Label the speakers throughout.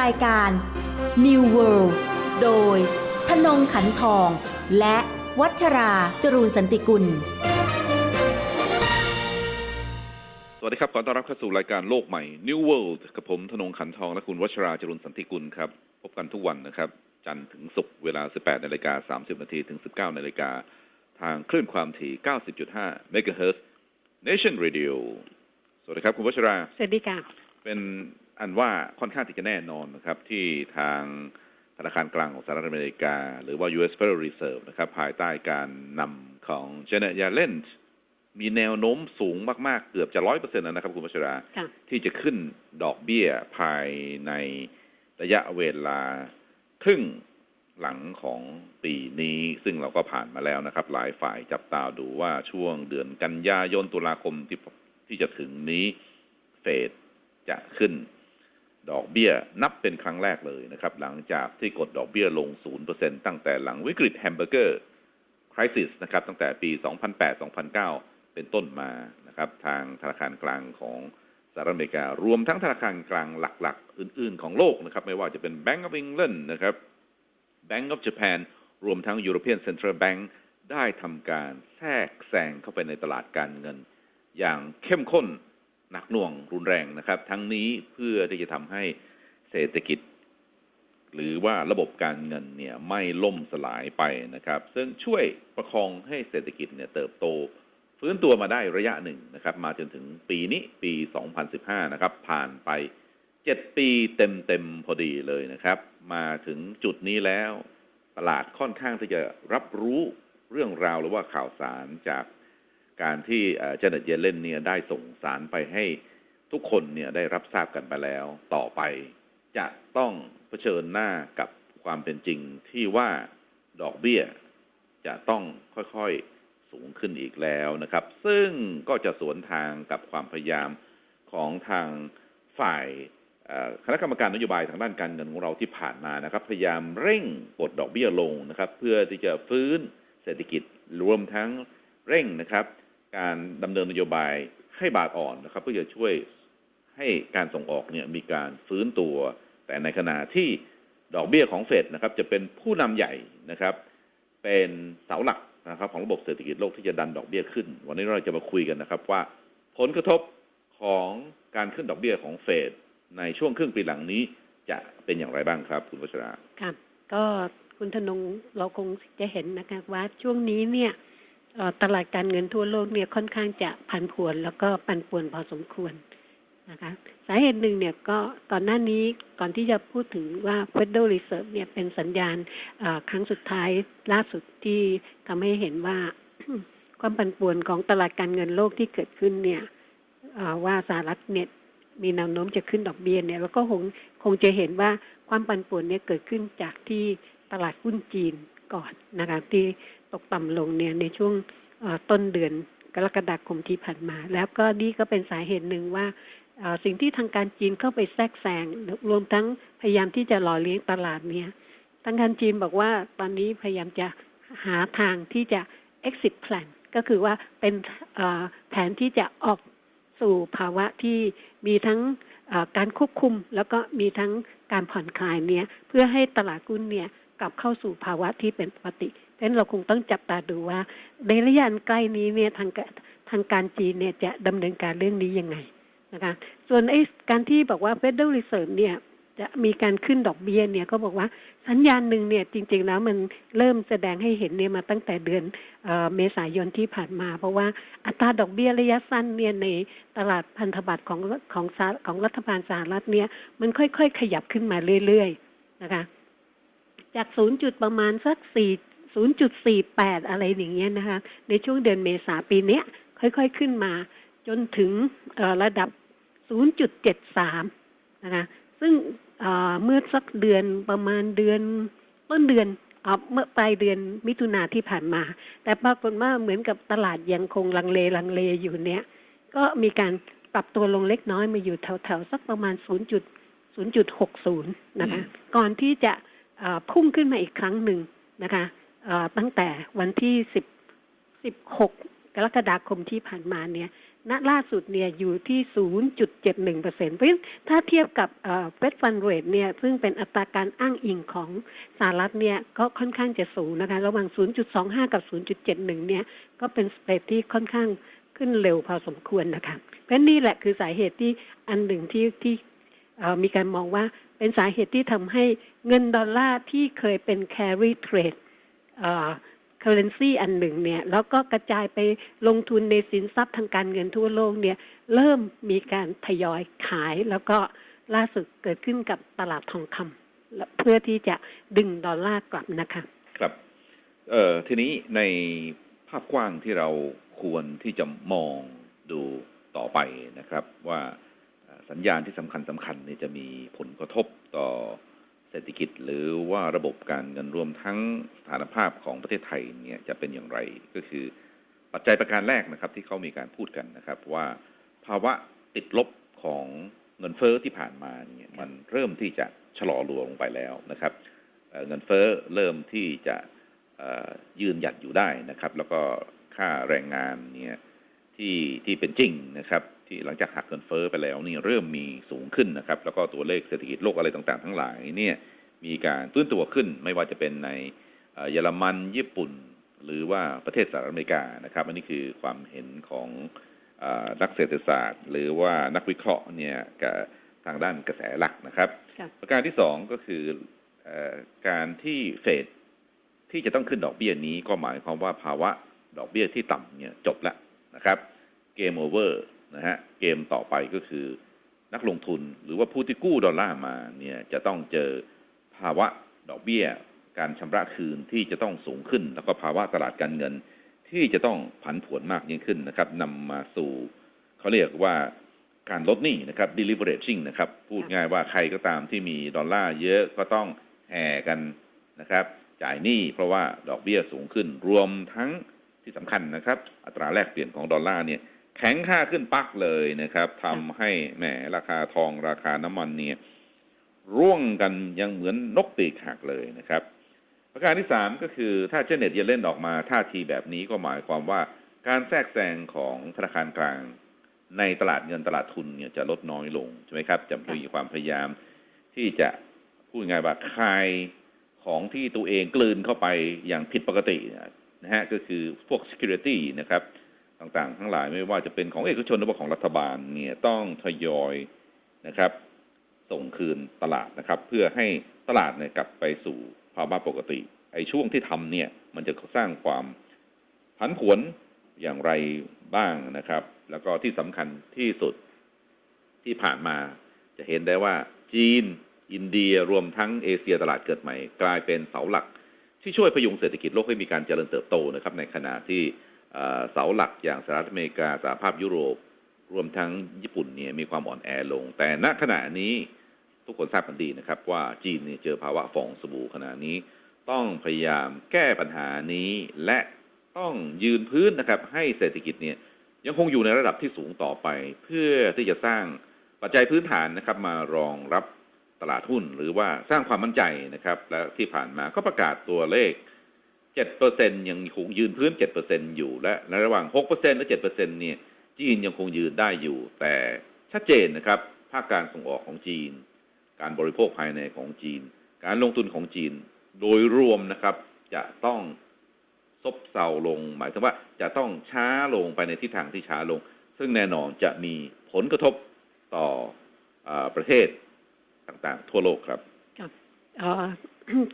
Speaker 1: รายการ New World โดยธนงขันทอง และวัชราจรูนสันติกุล
Speaker 2: สวัสดีครับขอต้อนรับเข้าสู่รายการโลกใหม่ New World กับผมธนงขันทองและคุณวัชราจรุนสันติกุลครับ พบกันทุกวันนะครับ จันทร์ถึงศุกร์เวลา 18นาฬิกา30นาทีถึง 19นาฬิกาทางคลื่นความถี่ 90.5 MHz Nation Radio สวัสดีครับ คุณวัชรา
Speaker 3: สวัสดีค่ะ
Speaker 2: เป็น อันว่าค่อนข้างที่จะแน่นอนนะครับที่ทางธนาคารกลางของสหรัฐอเมริกา หรือว่า U.S. Federal Reserve นะครับภายใต้การนำของเจเน t ย e เลนมีแนวโน้มสูงมาก ๆ เกือบจะร้อยเปอร์เซ็นต์นะครับ คุณวัชรา
Speaker 3: ค่ะ
Speaker 2: ที่จะขึ้นดอกเบี้ยภายในระยะเวลาครึ่งหลังของปีนี้ ซึ่งเราก็ผ่านมาแล้วนะครับ หลายฝ่ายจับตาดูว่าช่วงเดือนกันยายนตุลาคมที่ที่จะถึงนี้เฟดจะขึ้น ดอกเบี้ยนับเป็นครั้งแรกเลยนะครับ หลังจากที่กดดอกเบี้ยลง 0%ตั้งแต่หลังวิกฤตแฮมเบอร์เกอร์คริสิสนะครับตั้งแต่ปี 2008-2009 เป็นต้นมานะครับทางธนาคารกลางของสหรัฐอเมริการวมทั้งธนาคารกลางหลักๆ อื่นๆ ของโลกนะครับ ไม่ว่าจะเป็น Bank of England นะครับ Bank of Japan รวมทั้ง European Central Bank ได้ทำการแทรกแซงเข้าไปในตลาดการเงิน อย่างเข้มข้น หนักหน่วงรุนแรงนะครับ ทั้งนี้เพื่อที่จะทำให้เศรษฐกิจ หรือว่าระบบการเงินเนี่ยไม่ล่มสลายไปนะครับ ซึ่งช่วยประคองให้เศรษฐกิจเนี่ยเติบโต ฟื้นตัวมาได้ระยะหนึ่งนะครับ มาจนถึงปีนี้ปี 2015 นะครับ ผ่านไป 7 ปีเต็มๆพอดีเลยนะครับ มาถึงจุดนี้แล้ว ตลาดค่อนข้างที่จะรับรู้เรื่องราวหรือว่าข่าวสารจาก การที่เจเนตเยเลนเนี่ยได้ส่งสารไปให้ทุกคนเนี่ยได้รับทราบกันไปแล้วต่อไป จะต้องเผชิญหน้ากับความเป็นจริงที่ว่าดอกเบี้ย จะต้องค่อยๆสูงขึ้นอีกแล้วนะครับ ซึ่งก็จะสวนทางกับความพยายามของทางฝ่ายคณะกรรมการนโยบายทางด้านการเงินของเราที่ผ่านมานะครับ พยายามเร่งกดดอกเบี้ยลงนะครับ เพื่อที่จะฟื้นเศรษฐกิจรวมทั้งเร่งนะครับ การดำเนินนโยบายให้บาทอ่อนนะครับ เพื่อจะช่วยให้การส่งออกเนี่ยมีการฟื้นตัว แต่ในขณะที่ดอกเบี้ยของเฟดนะครับ จะเป็นผู้นำใหญ่นะครับ เป็นเสาหลักนะครับ ของระบบเศรษฐกิจโลกที่จะดันดอกเบี้ยขึ้น วันนี้เราจะมาคุยกันนะครับ ว่าผลกระทบของการขึ้นดอกเบี้ยของเฟดในช่วงครึ่งปีหลังนี้จะเป็นอย่างไรบ้างครับ คุณวัชรา
Speaker 3: ค่ะก็คุณธนงเราคงจะเห็นนะคะว่าช่วงนี้เนี่ย ตลาดการเงินทั่วโลกเนี่ยค่อนข้างจะผันผวนแล้วก็ปันป่วนพอสมควรนะคะสาเหตุหนึ่งเนี่ยก็ก่อนหน้านี้ก่อนที่จะพูดถึงว่า Federal Reserve เนี่ยเป็นสัญญาณครั้งสุดท้ายล่าสุดที่ทำให้เห็นว่าความปันป่วนของตลาดการเงินโลกที่เกิดขึ้นเนี่ยว่าสหรัฐเนี่ยมีแนวโน้มจะขึ้นดอกเบี้ยเนี่ยแล้วก็คงคงจะเห็นว่าความปันป่วนเนี่ยเกิดขึ้นจากที่ตลาดหุ้นจีนก่อนนะคะที่ ตกต่ำลงเนี่ยในช่วงต้นเดือนกรกฎาคมที่ผ่านมา แล้วก็นี่ก็เป็นสาเหตุหนึ่งว่าสิ่งที่ทางการจีนเข้าไปแทรกแซงรวมทั้งพยายามที่จะหล่อเลี้ยงตลาดเนี่ยทางการจีนบอกว่าตอนนี้พยายามจะหาทางที่จะ exit plan ก็คือว่าเป็นแผนที่จะออกสู่ภาวะที่มีทั้งการควบคุม แล้วก็มีทั้งการผ่อนคลายเนี่ยเพื่อให้ตลาดหุ้นเนี่ยกลับเข้าสู่ภาวะที่เป็นปกติ เพราะฉะนั้นเราคงต้องจับตาดูว่า ในระยะใกล้นี้เนี่ยทางกทางการจีนเนี่ยจะดำเนินการเรื่องนี้ยังไงนะคะส่วนไอ้การที่บอกว่า Federal Reserve เนี่ยจะมีการขึ้นดอกเบี้ยเนี่ยก็บอกว่าสัญญาณหนึ่งเนี่ยจริงๆแล้วมันเริ่มแสดงให้เห็นเนี่ยมาตั้งแต่เดือนเออเมษายนที่ผ่านมา เพราะว่าอัตราดอกเบี้ยระยะสั้นเนี่ยในตลาดพันธบัตรของของของรัฐบาลสหรัฐเนี่ยมันค่อยๆ ขยับขึ้นมาเรื่อยๆนะคะจากศูนย์จุดประมาณสักสี่ ศูนย์จุดสี่แปดอะไรอย่างเงี้ยนะคะ ในช่วงเดือนเมษาปีเนี้ย ค่อยๆขึ้นมา จนถึงระดับ 0.73 นะคะ ซึ่งเมื่อสักเดือนประมาณเดือนต้นเดือนเมื่อปลายเดือนมิถุนาที่ผ่านมา แต่ปรากฏว่าเหมือนกับตลาดยังคงลังเลลังเลอยู่เนี้ย ก็มีการปรับตัวลงเล็กน้อยมาอยู่แถวๆสักประมาณ 0.0.60 นะคะ ก่อนที่จะพุ่งขึ้นมาอีกครั้งหนึ่งนะคะ ตั้งแต่วันที่10 16กรกฎาคมที่ผ่านมาเนี่ยณล่าสุดเนี่ยอยู่ที่ 0.71เปอร์เซ็นต์เพราะฉะนั้นถ้าเทียบกับเฟดฟันเรทเนี่ยซึ่งเป็นอัตราการอ้างอิงของสหรัฐเนี่ยก็ค่อนข้างจะสูงนะคะ ระหว่าง 0.25 กับ 0.71 เนี่ยก็เป็นสเปรดที่ค่อนข้างขึ้นเร็วพอสมควรนะคะเพราะนี่แหละคือสาเหตุที่อันหนึ่งที่ที่มีการมองว่าเป็นสาเหตุที่ทำให้เงินดอลลาร์ที่เคยเป็น carry trade เอ่อ currency อันหนึ่งเนี่ยแล้วก็กระจายไปลงทุนในสินทรัพย์ทางการเงินทั่วโลกเนี่ยเริ่มมีการทยอยขายแล้วก็ล่าสุดเกิดขึ้นกับตลาดทองคำเพื่อที่จะดึงดอลลาร์กลับนะคะ
Speaker 2: ครับเอ่อทีนี้ในภาพกว้างที่เราควรที่จะมองดูต่อไปนะครับ ว่าสัญญาณที่สำคัญสำคัญนี่จะมีผลกระทบต่อ เศรษฐกิจหรือว่าระบบการเงินรวมทั้งสถานภาพของประเทศไทยเนี่ยจะเป็นอย่างไรก็คือปัจจัยประการแรกนะครับ ที่เขามีการพูดกันนะครับ ว่าภาวะติดลบของเงินเฟ้อที่ผ่านมาเนี่ยมันเริ่มที่จะชะลอตัวลงไปแล้วนะครับเเงินเฟ้อเริ่มที่จะยืนหยัดอยู่ได้นะครับ แล้วก็ค่าแรงงานเนี่ย ที่ที่เป็นจริงนะครับ ที่หลังจากหักเงินเฟ้อไปแล้วนี่เริ่มมีสูงขึ้นนะครับ แล้วก็ตัวเลขเศรษฐกิจโลกอะไรต่างๆ ทั้งหลายเนี่ยมีการฟื้นตัวขึ้น ไม่ว่าจะเป็นในเอ่อเยอรมันญี่ปุ่น หรือว่าประเทศสหรัฐอเมริกานะครับ อันนี้คือความเห็นของเออนักเศรษฐศาสตร์ หรือว่านักวิเคราะห์เนี่ยกับทางด้านกระแสหลักนะครับ
Speaker 3: ครับ
Speaker 2: ประการที่สองก็คือเออการที่เฟดที่จะต้องขึ้นดอกเบี้ยนี้ก็หมายความว่าภาวะดอกเบี้ยที่ต่ำเนี่ยจบแล้ว นะครับเกมโอเวอร์นะฮะเกมต่อไปก็คือนักลงทุนหรือว่าผู้ที่กู้ดอลลาร์มาเนี่ยจะต้องเจอภาวะดอกเบี้ย การชำระคืนที่จะต้องสูงขึ้น แล้วก็ภาวะตลาดการเงินที่จะต้องผันผวนมากยิ่งขึ้นนะครับนำมาสู่เขาเรียกว่าการลดหนี้นะครับ deleveraging นะครับ พูดง่ายว่าใครก็ตามที่มีดอลลาร์เยอะก็ต้องแห่กันนะครับ จ่ายหนี้เพราะว่าดอกเบี้ยสูงขึ้นรวมทั้ง ที่สำคัญนะครับ อัตราแลกเปลี่ยนของดอลลาร์เนี่ยแข็งค่าขึ้นปักเลยนะครับทำให้แหมราคาทองราคาน้ำมันเนี่ยร่วงกันยังเหมือนนกปีกหักเลยนะครับ ประการที่สามก็คือถ้าเจเน็ตเยเล่นออกมาท่าทีแบบนี้ก็หมายความว่าการแทรกแซงของธนาคารกลาง ในตลาดเงินตลาดทุนเนี่ยจะลดน้อยลงใช่ไหมครับจะมีความพยายามที่จะพูดง่ายว่าคายของที่ตัวเองกลืนเข้าไปอย่างผิดปกติ นะฮะก็คือพวก security นะครับต่างๆ ทั้งหลายไม่ว่าจะเป็นของเอกชนหรือว่าของรัฐบาลเนี่ยต้องทยอยนะครับ ส่งคืนตลาดนะครับ เพื่อให้ตลาดเนี่ยกลับไปสู่ภาวะปกติไอ้ช่วงที่ทำเนี่ยมันจะสร้างความผันผวนอย่างไรบ้างนะครับ แล้วก็ที่สำคัญที่สุดที่ผ่านมาจะเห็นได้ว่าจีน อินเดียรวมทั้งเอเชียตลาดเกิดใหม่ กลายเป็นเสาหลัก ที่ช่วยพยุงเศรษฐกิจโลกให้มีการเจริญเติบโตนะครับ ในขณะที่เสาหลักอย่างสหรัฐอเมริกาสหภาพยุโรป รวมทั้งญี่ปุ่นเนี่ยมีความอ่อนแอลง แต่ณขณะนี้ทุกคนทราบกันดีนะครับ ว่าจีนเนี่ยเจอภาวะฟองสบู่ขณะนี้ ต้องพยายามแก้ปัญหานี้และต้องยืนพื้นนะครับ ให้เศรษฐกิจเนี่ยยังคงอยู่ในระดับที่สูงต่อไป เพื่อที่จะสร้างปัจจัยพื้นฐานนะครับ มารองรับ ลาดหุ้น หรือว่าสร้างความมั่นใจนะครับ และที่ผ่านมาก็ประกาศตัวเลข7%ยังคงยืนพื้น7%อร์เซ็นอยู่และในระหว่าง6%และ7%เซ็นเนี่ยจีนยังคงยืนได้อยู่ แต่ชัดเจนนะครับ ภาคการส่งออกของจีน การบริโภคภายในของจีน การลงทุนของจีน โดยรวมนะครับ จะต้องซบเซาลง หมายถึงว่าจะต้องช้าลงไปในทิศทางที่ช้าลง ซึ่งแน่นอนจะมีผลกระทบต่ออประเทศ ต่างๆ ทั่วโลกครับ
Speaker 3: เอ่อ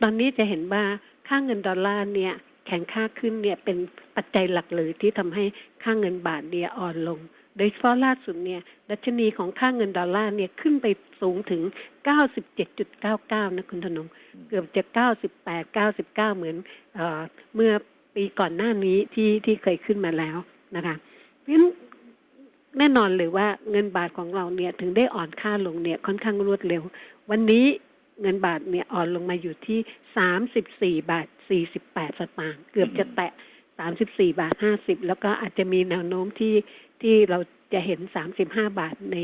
Speaker 3: ตอนนี้จะเห็นว่าค่าเงินดอลลาร์เนี่ย แข็งค่าขึ้นเนี่ยเป็นปัจจัยหลักเลยที่ทำให้ค่าเงินบาทเนี่ยอ่อนลง โดยเฉพาะล่าสุดเนี่ยดัชนีของค่าเงินดอลลาร์เนี่ยขึ้นไปสูงถึง 97.99 นะคุณธนงเกือบจะ 98 99 เหมือนเออเมื่อปีก่อนหน้านี้ที่ที่เคยขึ้นมาแล้วนะคะเพราะฉะนั้น แน่นอนเลยว่าเงินบาทของเราเนี่ยถึงได้อ่อนค่าลงเนี่ยค่อนข้างรวดเร็ว วันนี้เงินบาทเนี่ยอ่อนลงมาอยู่ที่34บาท48สตางค์เกือบจะแตะ34บาท50แล้วก็อาจจะมีแนวโน้มที่ที่เราจะเห็น35บาทใน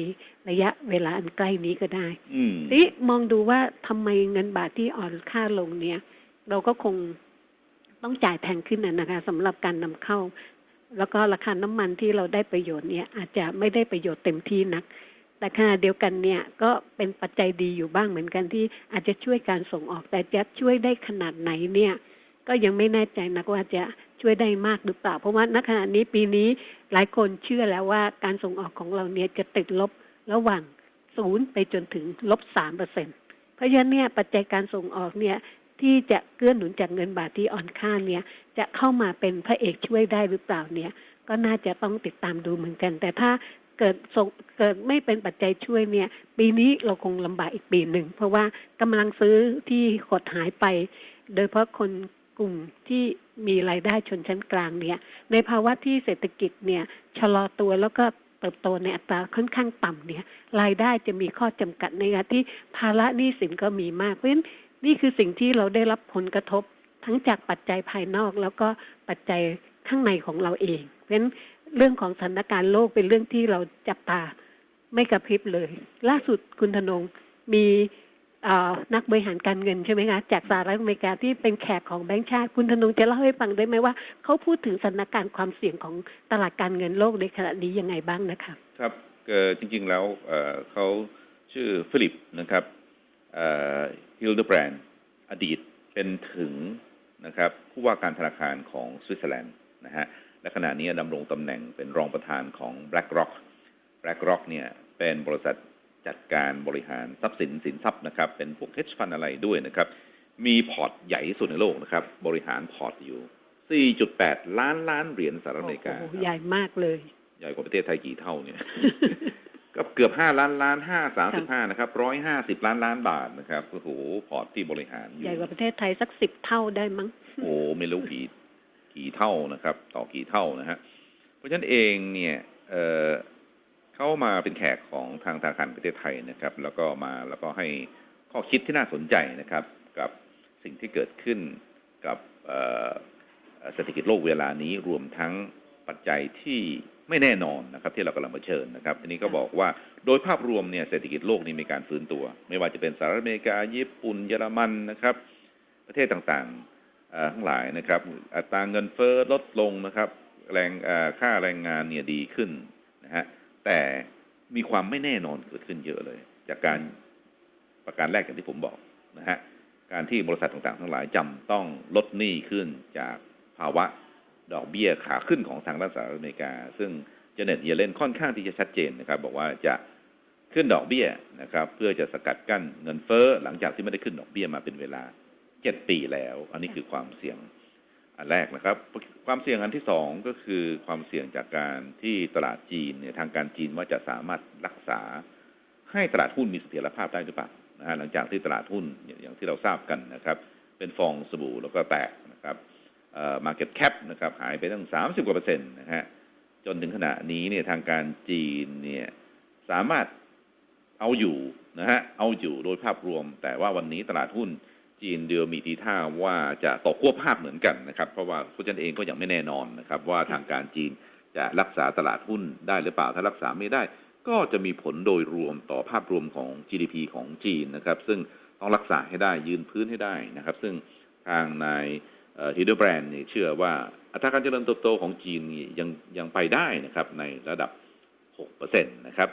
Speaker 3: ระยะเวลาอันใกล้นี้ก็ได้
Speaker 2: อืม
Speaker 3: นี่มองดูว่าทำไมเงินบาทที่อ่อนค่าลงเนี่ย เราก็คงต้องจ่ายแพงขึ้นนะนะคะสำหรับการนำเข้า แล้วก็ราคาน้ำมันที่เราได้ประโยชน์เนี่ย อาจจะไม่ได้ประโยชน์เต็มที่นักแต่ขณะเดียวกันเนี่ยก็เป็นปัจจัยดีอยู่บ้างเหมือนกันที่อาจจะช่วยการส่งออกแต่จะช่วยได้ขนาดไหนเนี่ย ก็ยังไม่แน่ใจนักว่าจะช่วยได้มากหรือเปล่า เพราะว่าณขณะนี้ปีนี้หลายคนเชื่อแล้วว่าการส่งออกของเราเนี่ยจะติดลบระหว่างศูนย์ไปจนถึงลบสามเปอร์เซ็นเพราะฉะนั้นเนี่ยปัจจัยการส่งออกเนี่ย ที่จะเกื้อหนุนจากเงินบาทที่อ่อนค่าเนี่ย จะเข้ามาเป็นพระเอกช่วยได้หรือเปล่าเนี่ย ก็น่าจะต้องติดตามดูเหมือนกัน แต่ถ้าเกิดส่งเกิดไม่เป็นปัจจัยช่วยเนี่ย ปีนี้เราคงลำบากอีกปีหนึ่ง เพราะว่ากำลังซื้อที่หดหายไป โดยเฉพาะคนกลุ่มที่มีรายได้ชนชั้นกลางเนี่ย ในภาวะที่เศรษฐกิจเนี่ยชะลอตัวแล้วก็เติบโตในอัตราค่อนข้างต่ำเนี่ย รายได้จะมีข้อจำกัดในขณะที่ภาระหนี้สินก็มีมากเพราะฉะนั้น นี่คือสิ่งที่เราได้รับผลกระทบทั้งจากปัจจัยภายนอก แล้วก็ปัจจัยข้างในของเราเอง เพราะฉะนั้นเรื่องของสถานการณ์โลกเป็นเรื่องที่เราจับตาไม่กระพริบเลย ล่าสุดคุณธนงมีนักบริหารการเงินใช่ไหมคะจากสหรัฐอเมริกาที่เป็นแขกของแบงก์ชาติคุณธนงจะเล่าให้ฟังได้ไหมว่าเขาพูดถึงสถานการณ์ความเสี่ยงของตลาดการเงินโลกในขณะนี้ยังไงบ้างนะคะ
Speaker 2: ครับจริงๆแล้วเอ่อเขาชื่อฟิลิปนะครับ ฮิลเดอร์แบรนด์อดีตเป็นถึงนะครับผู้ว่าการธนาคารของสวิตเซอร์แลนด์นะฮะและขณะนี้ดำรงตำแหน่งเป็นรองประธานของ BlackRock BlackRock เนี่ยเป็นบริษัทจัดการบริหารทรัพย์สินสินทรัพย์นะครับ เป็นพวก hedge fund อะไรด้วยนะครับ มีพอร์ตใหญ่ที่สุดในโลกนะครับ บริหารพอร์ตอยู่ 4.8 ล้านล้านเหรียญสหรัฐอเมริกา
Speaker 3: โอ้โห
Speaker 2: ครับ
Speaker 3: ใหญ่มากเลย
Speaker 2: ใหญ่กว่าประเทศไทยกี่เท่าเนี่ย ก็เกือบห้าล้านล้านห้าสามสิบห้านะครับร้อยห้าสิบล้านล้านบาทนะครับโอ้โหพอร์ตที่บริหารอยู่
Speaker 3: ใหญ่กว่าประเทศไทยสักสิบเท่าได้มั้ง
Speaker 2: โอ้ไม่รู้กี่กี่เท่านะครับ ต่อกี่เท่านะฮะเพราะฉะนั้นเองเนี่ยเอ่อเข้ามาเป็นแขกของทางธนาคารประเทศไทยนะครับ แล้วก็มาแล้วก็ให้ข้อคิดที่น่าสนใจนะครับ กับสิ่งที่เกิดขึ้นกับเอ่อเศรษฐกิจโลกเวลานี้รวมทั้งปัจจัยที่ ไม่แน่นอนนะครับที่เรากำลังเผชิญนะครับทีนี้ก็บอกว่าโดยภาพรวมเนี่ยเศรษฐกิจโลกนี่มีการฟื้นตัว ไม่ว่าจะเป็นสหรัฐอเมริกา ญี่ปุ่นเยอรมันนะครับ ประเทศต่างๆทั้งหลายนะครับ อัตราเงินเฟ้อลดลงนะครับ แรงค่าแรงงานเนี่ยดีขึ้นนะฮะแต่มีความไม่แน่นอนเกิดขึ้นเยอะเลย จากการประการแรกอย่างที่ผมบอกนะฮะการที่บริษัทต่างๆ ทั้งหลายจำต้องลดหนี้ขึ้นจากภาวะ ดอกเบี้ยขาขึ้นของทางด้านสหรัฐอเมริกา ซึ่งเจเน็ตเยเลนค่อนข้างที่จะชัดเจนนะครับ บอกว่าจะขึ้นดอกเบี้ยนะครับ เพื่อจะสกัดกั้นเงินเฟ้อหลังจากที่ไม่ได้ขึ้นดอกเบี้ยมาเป็นเวลาเจ็ดปีแล้ว อันนี้คือความเสี่ยงอันแรกนะครับ ความเสี่ยงอันที่สองก็คือความเสี่ยงจากการที่ตลาดจีนเนี่ยทางการจีนว่าจะสามารถรักษาให้ตลาดหุ้นมีเสถียรภาพได้หรือเปล่านะฮะหลังจากที่ตลาดหุ้นอย่างอย่างที่เราทราบกันนะครับ เป็นฟองสบู่แล้วก็แตกนะครับ มาเก็ตแคปนะครับหายไปตั้ง 30 กว่าเปอร์เซ็นต์นะฮะจนถึงขณะนี้เนี่ยทางการจีนเนี่ยสามารถเอาอยู่นะฮะเอาอยู่โดยภาพรวม แต่ว่าวันนี้ตลาดหุ้นจีนเดือมีทีท่าว่าจะตกขั้วภาพเหมือนกันนะครับ เพราะว่าผู้จันเองก็ยังไม่แน่นอนนะครับ ว่าทางการจีนจะรักษาตลาดหุ้นได้หรือเปล่าถ้ารักษาไม่ได้ ก็จะมีผลโดยรวมต่อภาพรวมของ GDP ของจีนนะครับ ซึ่งต้องรักษาให้ได้ยืนพื้นให้ได้นะครับ ซึ่งทางนาย ฮิเดอร์แบรนด์เนี่ยเชื่อว่าอัตราการเจริญเติบโตของจีนยังยังไปได้นะครับในระดับ 6%นะครับ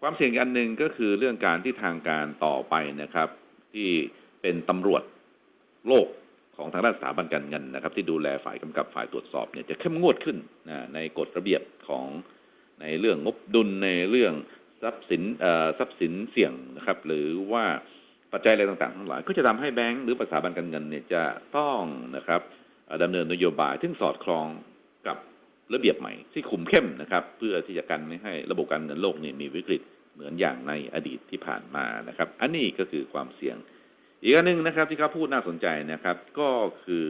Speaker 2: ความเสี่ยงอันหนึ่งก็คือเรื่องการที่ทางการต่อไปนะครับ ที่เป็นตำรวจโลกของทางด้านสถาบันการเงินนะครับ ที่ดูแลฝ่ายกำกับฝ่ายตรวจสอบเนี่ยจะเข้มงวดขึ้นนะในกฎระเบียบของในเรื่องงบดุลในเรื่องทรัพย์สินทรัพย์สินเสี่ยงนะครับ หรือว่า ปัจจัยอะไรต่างๆทั้งหลาย ก็จะทำให้แบงก์หรือสถาบันการเงินเนี่ยจะต้องนะครับเอ่อดำเนินนโยบายที่สอดคล้องกับระเบียบใหม่ที่คุมเข้มนะครับ เพื่อที่จะกันไม่ให้ระบบการเงินโลกเนี่ยมีวิกฤตเหมือนอย่างในอดีตที่ผ่านมานะครับ อันนี้ก็คือความเสี่ยง อีกอันหนึ่งนะครับ ที่เขาพูดน่าสนใจนะครับ ก็คือ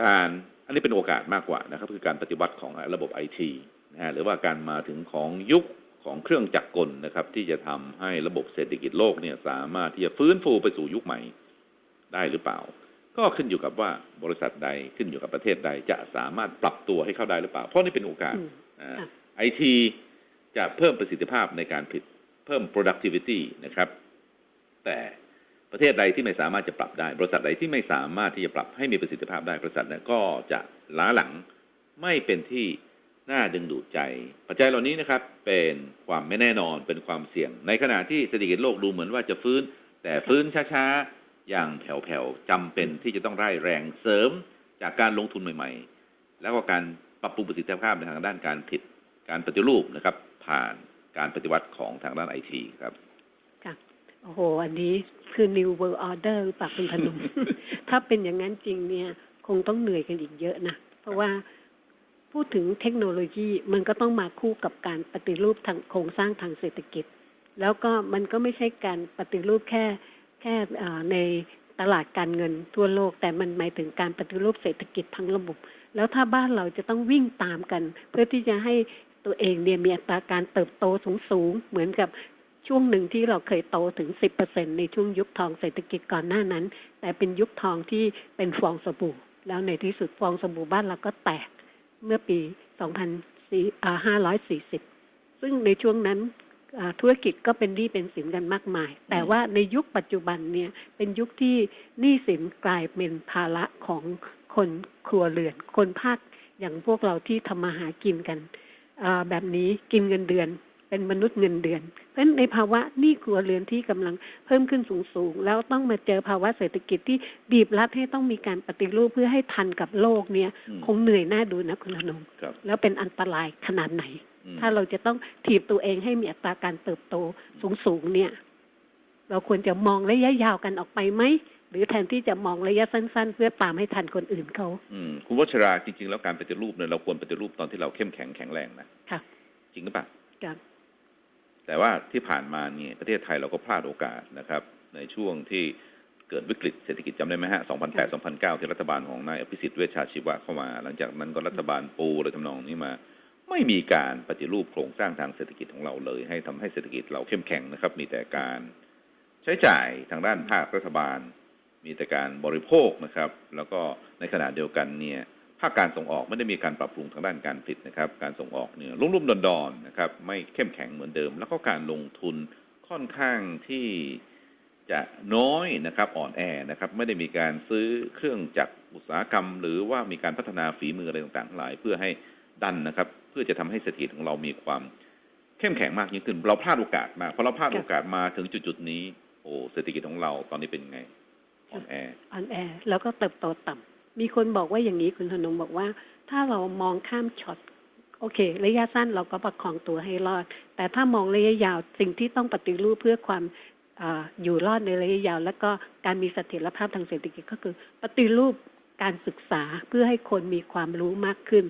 Speaker 2: การอันนี้เป็นโอกาสมากกว่านะครับ คือการปฏิวัติของระบบไอทีนะฮะหรือว่าการมาถึงของยุค ของเครื่องจักรกลนะครับ ที่จะทำให้ระบบเศรษฐกิจโลกเนี่ยสามารถที่จะฟื้นฟูไปสู่ยุคใหม่ได้หรือเปล่า ก็ขึ้นอยู่กับว่าบริษัทใดขึ้นอยู่กับประเทศใดจะสามารถปรับตัวให้เข้าได้หรือเปล่า เพราะนี่เป็นโอกาส
Speaker 3: อืมค่ะ
Speaker 2: ไอทีจะเพิ่มประสิทธิภาพในการผลิตเพิ่ม productivity นะครับ แต่ประเทศใดที่ไม่สามารถจะปรับได้ บริษัทใดที่ไม่สามารถที่จะปรับให้มีประสิทธิภาพได้บริษัทนั้นก็จะล้าหลังไม่เป็นที่ น่าดึงดูดใจ ปัจจัยเหล่านี้นะครับเป็นความไม่แน่นอนเป็นความเสี่ยง ในขณะที่เศรษฐกิจโลกดูเหมือนว่าจะฟื้น แต่ฟื้นช้าๆ อย่างแผ่วๆจำเป็นที่จะต้องได้แรงเสริมจากการลงทุนใหม่ๆ แล้วก็การปรับปรุงประสิทธิภาพในทางด้านการผลิตการปฏิรูปนะครับ ผ่านการปฏิวัติของทางด้านไอทีครับค่ะ
Speaker 3: โอ้โห อันนี้คือ New World Order หรือเปล่าคุณพนมถ้าเป็นอย่างนั้นจริงเนี่ย คงต้องเหนื่อยกันอีกเยอะนะ เพราะว่า พูดถึงเทคโนโลยีมันก็ต้องมาคู่กับการปฏิรูปทางโครงสร้างทางเศรษฐกิจ แล้วก็มันก็ไม่ใช่การปฏิรูปแค่แค่ในตลาดการเงินทั่วโลก แต่มันหมายถึงการปฏิรูปเศรษฐกิจทั้งระบบ แล้วถ้าบ้านเราจะต้องวิ่งตามกัน เพื่อที่จะให้ตัวเองเนี่ยมีอัตราการเติบโตสูงๆเหมือนกับช่วงหนึ่งที่เราเคยโตถึง 10%ในช่วงยุคทองเศรษฐกิจก่อนหน้านั้น แต่เป็นยุคทองที่เป็นฟองสบู่ แล้วในที่สุดฟองสบู่บ้านเราก็แตก เมื่อปี 2540 ซึ่งในช่วงนั้นอ่าธุรกิจก็เป็นหนี้เป็นสินกันมากมาย แต่ว่าในยุคปัจจุบันเนี่ยเป็นยุคที่หนี้สินกลายเป็นภาระของคนครัวเรือน คนภาคอย่างพวกเราที่ทำมาหากินกันอ่าแบบนี้กินเงินเดือน เป็นมนุษย์เงินเดือน เพราะฉะนั้นในภาวะหนี้ครัวเรือนที่กำลังเพิ่มขึ้นสูงๆ แล้วต้องมาเจอภาวะเศรษฐกิจที่บีบรัดให้ต้องมีการปฏิรูปเพื่อให้ทันกับโลกเนี่ย
Speaker 2: อืม
Speaker 3: คงเหนื่อยหน้าดูนะคุณธนง
Speaker 2: ครับ
Speaker 3: แล้วเป็นอันตรายขนาดไหน
Speaker 2: อืม
Speaker 3: ถ้าเราจะต้องถีบตัวเองให้มีอัตราการเติบโตสูงๆเนี่ย เราควรจะมองระยะยาวกันออกไปไหมหรือแทนที่จะมองระยะสั้น ๆ เพื่อตามให้ทันคนอื่นเขา
Speaker 2: อืมคุณวัชราจริง ๆ แล้วการปฏิรูปเนี่ยเราควรปฏิรูปตอนที่เราเข้มแข็งแข็งแรงนะ
Speaker 3: ค่ะ
Speaker 2: จริงหรือเปล่า
Speaker 3: ครับ
Speaker 2: แต่ว่าที่ผ่านมาเนี่ยประเทศไทยเราก็พลาดโอกาสนะครับ ในช่วงที่เกิดวิกฤตเศรษฐกิจจำได้ไหมฮะ 2008 2009 ที่รัฐบาลของนายอภิสิทธิ์เวชชาชีวะเข้ามา หลังจากนั้นก็รัฐบาลปูอะไรทำนองนี้มา ไม่มีการปฏิรูปโครงสร้างทางเศรษฐกิจของเราเลย ให้ทำให้เศรษฐกิจเราเข้มแข็งนะครับ มีแต่การ ใช้จ่ายทางด้านภาครัฐบาล มีแต่การบริโภคนะครับ แล้วก็ในขณะเดียวกันเนี่ย ภาคการส่งออกไม่ได้มีการปรับปรุงทางด้านการผลิตนะครับ การส่งออกเนี่ยรุ่มๆดอนๆนะครับไม่เข้มแข็งเหมือนเดิม แล้วก็การลงทุนค่อนข้างที่จะน้อยนะครับอ่อนแอนะครับไม่ได้มีการซื้อเครื่องจักรอุตสาหกรรม หรือว่ามีการพัฒนาฝีมืออะไรต่างๆหลาย เพื่อให้ดันนะครับ เพื่อจะทำให้เศรษฐกิจของเรามีความเข้มแข็งมากยิ่งขึ้น เราพลาดโอกาสมาพอเราพลาดโอกาสมาถึงจุดๆนี้ โอ้เศรษฐกิจของเราตอนนี้เป็นไงอ่อนแอ
Speaker 3: อ่อนแอ แล้วก็เติบโตต่ำ มีคนบอกว่าอย่างนี้คุณธนงบอกว่า ถ้าเรามองข้ามช็อตโอเค ระยะสั้นเราก็ประคองตัวให้รอด แต่ถ้ามองระยะยาวสิ่งที่ต้องปฏิรูปเพื่อความออยู่รอดในระยะยาว แล้วก็การมีเสถียรภาพทางเศรษฐกิจก็คือ ปฏิรูปการศึกษาเพื่อให้คนมีความรู้มากขึ้น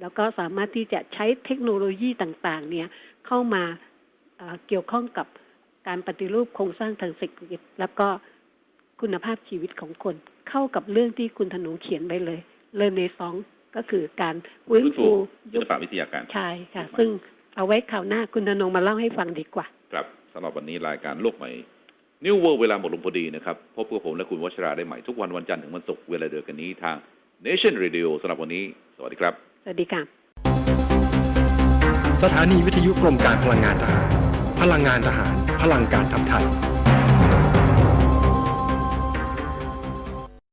Speaker 3: แล้วก็สามารถที่จะใช้เทคโนโลยีต่างๆ เนี่ยเข้ามาเอ่อเกี่ยวข้องกับการปฏิรูปโครงสร้างทางเศรษฐกิจ แล้วก็คุณภาพชีวิตของคน เข้ากับเรื่องที่คุณธนูเขียนไว้เลยเริ่มในสองก็คือการฟื้นฟู
Speaker 2: ศิลปะวิทยาการ
Speaker 3: ใช่ค่ะ ซึ่งเอาไว้คราวหน้าคุณธนงมาเล่าให้ฟังดีกว่า
Speaker 2: ครับสำหรับวันนี้รายการโลกใหม่ New World เวลาหมดลงพอดีนะครับ พบกับผมและคุณวัชราได้ใหม่ทุกวันวันจันทร์ถึงวันศุกร์เวลาเดียวกันนี้ทาง Nation Radio สำหรับวันนี้ สวัสดีครับ
Speaker 3: สวัสดีค่ะ
Speaker 4: สถานีวิทยุกรมการพลังงานทหาร พลังงานทหาร พลังการทำไทย